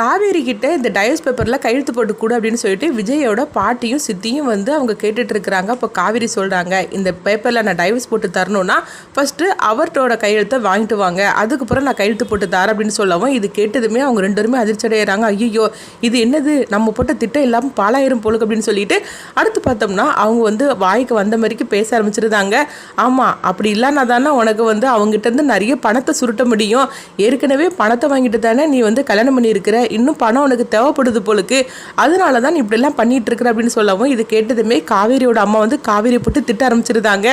காவேரி கிட்ட இந்த டைவர்ஸ் பேப்பரில் கையெழுத்து போட்டு கொடு அப்படின்னு சொல்லிட்டு விஜயோட பாட்டியும் சித்தியும் வந்து அவங்க கேட்டுட்டு இருக்கிறாங்க. அப்போ காவேரி சொல்கிறாங்க இந்த பேப்பரில் நான் டைவர்ஸ் போட்டு தரணும்னா ஃபஸ்ட்டு அவர்ட்டோட கையெழுத்தை வாங்கிட்டு வாங்க. அதுக்கப்புறம் நான் கையெழுத்து போட்டு தரேன் அப்படின்னு சொல்லவும் இது கேட்டதுமே அவங்க ரெண்டு பேருமே அதிர்ச்சி அடைகிறாங்க ஐயோ இது என்னது? நம்ம போட்ட திட்டம் இல்லாமல் பாலாயிரம் போலுக்கு அப்படின்னு சொல்லிட்டு அடுத்து பார்த்தோம்னா அவங்க வந்து வாய்க்கு வந்த மாதிரிக்கு பேச ஆரம்பிச்சிருந்தாங்க. ஆமாம் அப்படி இல்லைனா தானே உனக்கு வந்து அவங்ககிட்ட இருந்து நிறைய பணத்தை சுருட்ட முடியும். ஏற்கனவே பணத்தை வாங்கிட்டு தானே நீ வந்து கல்யாணம் பண்ணியிருக்கிற? இன்னும் பணம் உனக்கு தேவைப்படுது போலுக்கு அதனால தான் இப்படிலாம் பண்ணிட்டு இருக்கிற அப்படின்னு சொல்லவும் இது கேட்டதுமே காவேரியோட அம்மா வந்து காவேரி போட்டு திட்ட ஆரம்பிச்சிருந்தாங்க.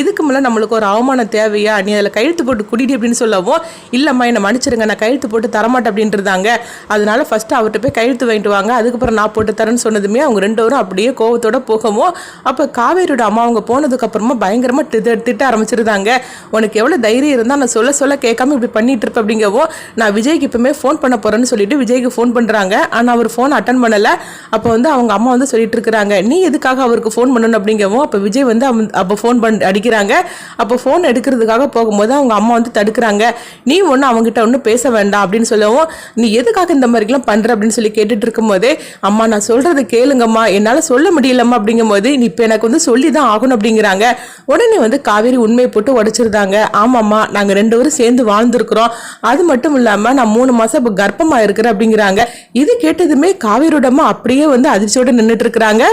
இதுக்கு மேலே நம்மளுக்கு ஒரு அவமானம் தேவையா? நீ அதில் கையெழுத்து போட்டு குடிடி அப்படின்னு சொல்லவும் இல்லைம்மா என்னை மன்னிச்சிருங்க நான் கையெழுத்து போட்டு தரமாட்டேன் அப்படின்றாங்க அதனால ஃபஸ்ட்டு அவர்கிட்ட போய் கையெழுத்து வாங்கிட்டு வாங்க அதுக்கப்புறம் நான் போட்டு தரேன்னு சொன்னதுமே அவங்க ரெண்டு பேரும் அப்படியே கோவத்தோட போகவும் அப்போ காவேரியோட அம்மா அவங்க போனதுக்கப்புறமா பயங்கரமாக திட்ட திட்ட ஆரம்பிச்சிருந்தாங்க. உனக்கு எவ்வளோ தைரியம் இருந்தால் நான் சொல்ல சொல்ல கேட்காம இப்படி பண்ணிட்டு இருப்பேன் அப்படிங்கவும் நான் விஜய்க்கு இப்பவுமே ஃபோன் பண்ண போகிறேன்னு சொல்லிட்டு விஜய் விஜய்க்கு ஃபோன் பண்ணுறாங்க ஆனால் அவர் ஃபோன் அட்டன் பண்ணலை. அப்போ வந்து அவங்க அம்மா வந்து சொல்லிட்டு இருக்கிறாங்க. நீ எதுக்காக அவருக்கு ஃபோன் பண்ணணும் அப்படிங்கவும் அப்போ விஜய் வந்து அவன் அப்போ ஃபோன் பண் அடிக்கிறாங்க. அப்போ ஃபோன் எடுக்கிறதுக்காக போகும்போது அவங்க அம்மா வந்து தடுக்கிறாங்க. நீ ஒன்று அவங்ககிட்ட ஒன்றும் பேச வேண்டாம் அப்படின்னு சொல்லவும் நீ எதுக்காக இந்த மாதிரிலாம் பண்ணுற அப்படின்னு சொல்லி கேட்டுட்டு இருக்கும்போதே அம்மா நான் சொல்கிறத கேளுங்கம்மா. என்னால் சொல்ல முடியலம்மா. அப்படிங்கும்போது நீ இப்போ எனக்கு வந்து சொல்லி தான் ஆகணும். அப்படிங்கிறாங்க. உடனே வந்து காவேரி உண்மையை போட்டு உடைச்சிருந்தாங்க. ஆமாம்மா நாங்கள் ரெண்டு பேரும் சேர்ந்து வாழ்ந்துருக்குறோம். அது மட்டும் இல்லாமல் நான் மூணு மாதம் இப்போ கர்ப்பமாக இருக்கிறேன். அப்படிங்கிறாங்க. இது கேட்டதுமே காவேரியோட அம்மா அப்படியே வந்து அதிர்ச்சியோட நின்றுட்டு இருக்கிறாங்க.